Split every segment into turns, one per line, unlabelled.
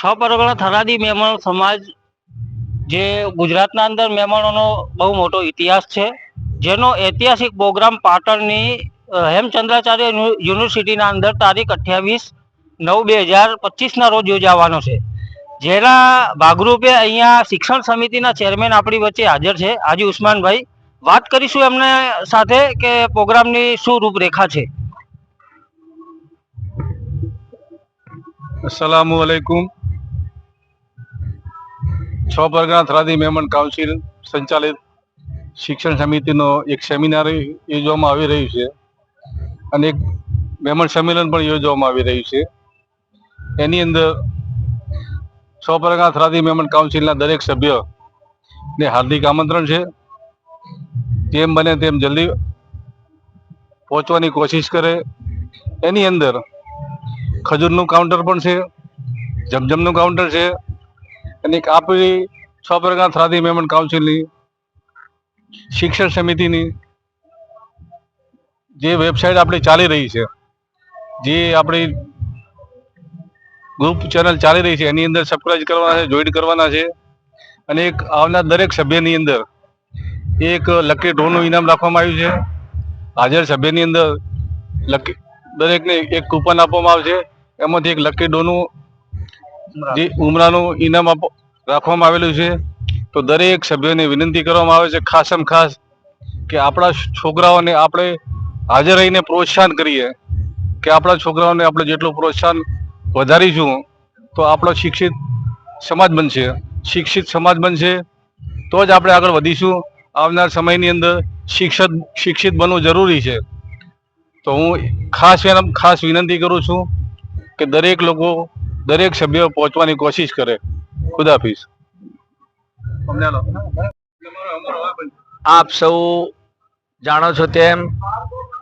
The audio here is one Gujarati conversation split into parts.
છ પરગણા થરાદી મહેમાન સમાજ જે ગુજરાતના અંદર મહેમાનોનો બહુ મોટો ઇતિહાસ છે, જેનો ઐતિહાસિક પ્રોગ્રામ પાટણની હેમચંદ્રાચાર્ય યુનિવર્સિટીના અંદર તારીખ અઠ્યાવીસ નવ બે હજાર પચીસના રોજ યોજાવાનો છે. જેના ભાગરૂપે અહીંયા શિક્ષણ સમિતિના ચેરમેન આપણી વચ્ચે હાજર છે. હાજી ઉસ્માનભાઈ, વાત કરીશું એમને સાથે કે પ્રોગ્રામની શું રૂપરેખા છે?
અસલામુ અલૈકુમ છ પરગણા થરાદી મહેમાન કાઉન્સિલ સંચાલિત શિક્ષણ સમિતિનો એક સેમિનાર યોજવામાં આવી રહ્યું છે. અને એક મહેમાન સંમેલન પણ યોજવામાં આવી રહ્યું છે. એની અંદર છ પરગણા થરાદી મહેમાન કાઉન્સિલના દરેક સભ્ય ને હાર્દિક આમંત્રણ છે. જેમ બને તેમ જલ્દી પહોંચવાની કોશિશ કરે. એની અંદર ખજૂરનું કાઉન્ટર પણ છે, જમજમનું કાઉન્ટર છે અને આપણી છ પ્રકાર થરાદી મેમન કાઉન્સિલની, શિક્ષણ સમિતિની જે વેબસાઇટ આપણી ચાલી રહી છે, જે આપણી ગ્રુપ ચેનલ ચાલી રહી છે, એની અંદર સબસ્ક્રાઇબ કરવાના છે જોઈન કરવાના છે, અને એક આવનાર દરેક સભ્યની અંદર એક લકી ડ્રોનું ઇનામ રાખવામાં આવ્યું છે. હાજર સભ્યની અંદર લકી દરેકને એક કૂપન આપવામાં આવશે. એમાંથી એક લકી ડોનું જે ઉમરાનું ઇનામ આપ, રાખવામાં આવેલું છે. તો દરેક સભ્યોને વિનંતી કરવામાં આવે છે ખાસમ ખાસ કે આપણા છોકરાઓને આપણે હાજર રહીને પ્રોત્સાહન કરીએ. કે આપણા છોકરાઓને આપણે જેટલું પ્રોત્સાહન વધારીશું, તો આપણો શિક્ષિત સમાજ બનશે. શિક્ષિત સમાજ બનશે, તો જ આપણે આગળ વધીશું. આવનાર સમયની અંદર શિક્ષક, શિક્ષિત બનવું જરૂરી છે. તો હું ખાસ ખાસ વિનંતી કરું છું કે દરેક લોકો દરેક સભ્ય પહોંચવાની કોશિશ કરે. ખુદાફીસ
આપ સૌ જાણો છો તેમ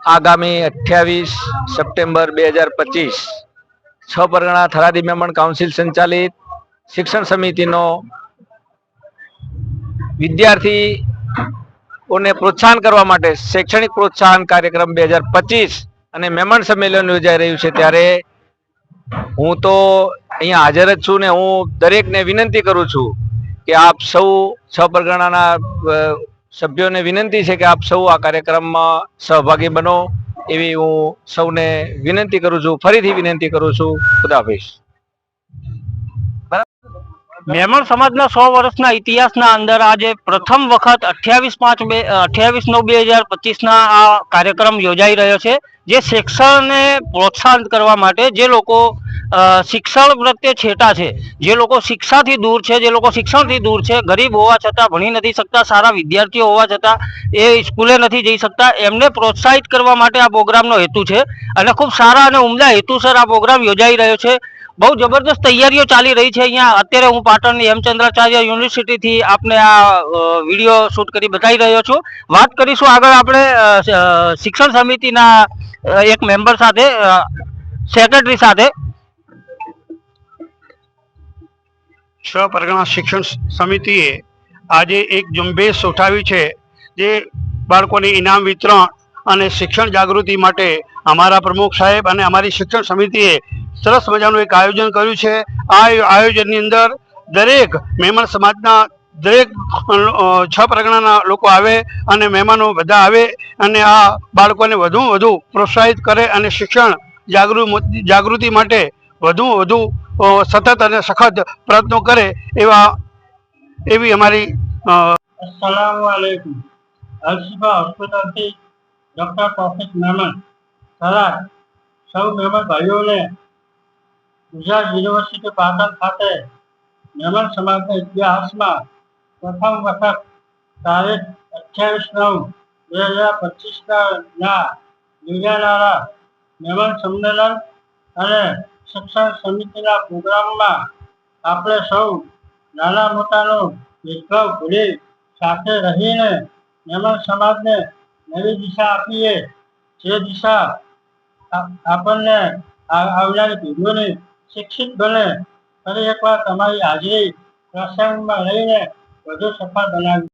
આગામી અઠ્યાવીસ સપ્ટેમ્બર બે હજાર પચીસ છ પરગણા થરાદી મેમણ કાઉન્સિલ સંચાલિત શિક્ષણ સમિતિનો વિદ્યાર્થીઓને પ્રોત્સાહન કરવા માટે શૈક્ષણિક પ્રોત્સાહન કાર્યક્રમ બે હજાર પચીસ અને મેમણ સંમેલન યોજાઈ રહ્યું છે ત્યારે હું તો અહીંયા હાજર જ છું ને હું દરેકને વિનંતી કરું છું કે આપ સૌ છ પરગણાના સભ્યોને વિનંતી છે કે આપ સૌ આ કાર્યક્રમમાં સહભાગી બનો. એવી હું સૌને વિનંતી કરું છું, ફરીથી વિનંતી કરું છું. ખુદાફિઝ.
મહેમાન સમાજના સો વર્ષના ઇતિહાસના અંદર આજે પ્રથમ વખત અઠ્યાવીસ પાંચ બે અઠ્યાવીસ નવ બે હજાર પચીસના આ કાર્યક્રમ યોજાઈ રહ્યો છે, જે શિક્ષણને પ્રોત્સાહન કરવા માટે જે લોકો શિક્ષણ પ્રત્યે છેટા છે, જે લોકો શિક્ષાથી દૂર છે, જે લોકો શિક્ષણથી દૂર છે, ગરીબ હોવા છતાં ભણી નથી શકતા, સારા વિદ્યાર્થીઓ હોવા છતાં એ સ્કૂલે નથી જઈ શકતા, એમને પ્રોત્સાહિત કરવા માટે આ પ્રોગ્રામનો હેતુ છે અને ખૂબ સારા અને ઉમદા હેતુસર આ પ્રોગ્રામ યોજાઈ રહ્યો છે. બહુ જબરદસ્ત તૈયારીઓ ચાલી રહી છે અહીંયા. અત્યારે હું પાટણની હેમચંદ્રાચાર્ય યુનિવર્સિટીથી આપને આ વીડિયો શૂટ કરી બતાવી રહ્યો છું. વાત કરીશું આગળ આપણે શિક્ષણ સમિતિના એક મેમ્બર સાથે સેક્રેટરી સાથે.
છ પરગણા શિક્ષણ સમિતિએ આજે એક ઝુંબેશ ઉઠાવી છે, જે બાળકોને ઇનામ વિતરણ અને શિક્ષણ જાગૃતિ માટે અમારા પ્રમુખ સાહેબ અને અમારી શિક્ષણ સમિતિએ સરસ મજાનું એક આયોજન કર્યું છે. આ આયોજનની અંદર દરેક મહેમાન સમાજના દરેક છ પ્રગણાના લોકો આવે અને મહેમાનો બધા આવે અને આ બાળકોને વધુ વધુ પ્રોત્સાહિત કરે અને શિક્ષણ જાગૃત જાગૃતિ માટે વધુ વધુ સતત અને સખત પ્રયત્નો કરે એવા, એવી અમારી
હોસ્પિટલથી ડૉક્ટર તોફિક મહેમદ સલાહ સૌ મહેમાન ભાઈઓને ગુજરાત યુનિવર્સિટી પાટણ ખાતે મહેમાન સમાજના ઇતિહાસમાં પ્રથમ વખત તારીખ અઠ્યાવીસ નવ બે હજાર પચીસના યોજાનારા મહેમાન સંમેલન અને શિક્ષણ સમિતિના પ્રોગ્રામમાં આપણે સૌ નાના મોટાનો ભેદભાવ ભૂલી સાથે રહીને મહેમાન સમાજને નવી દિશા આપીએ. જે દિશા આપણને આવનારી પેઢીઓને શિક્ષિત બને ફરી એકવાર તમારી હાજરી પ્રસંગમાં રહીને વધુ સફળ બનાવી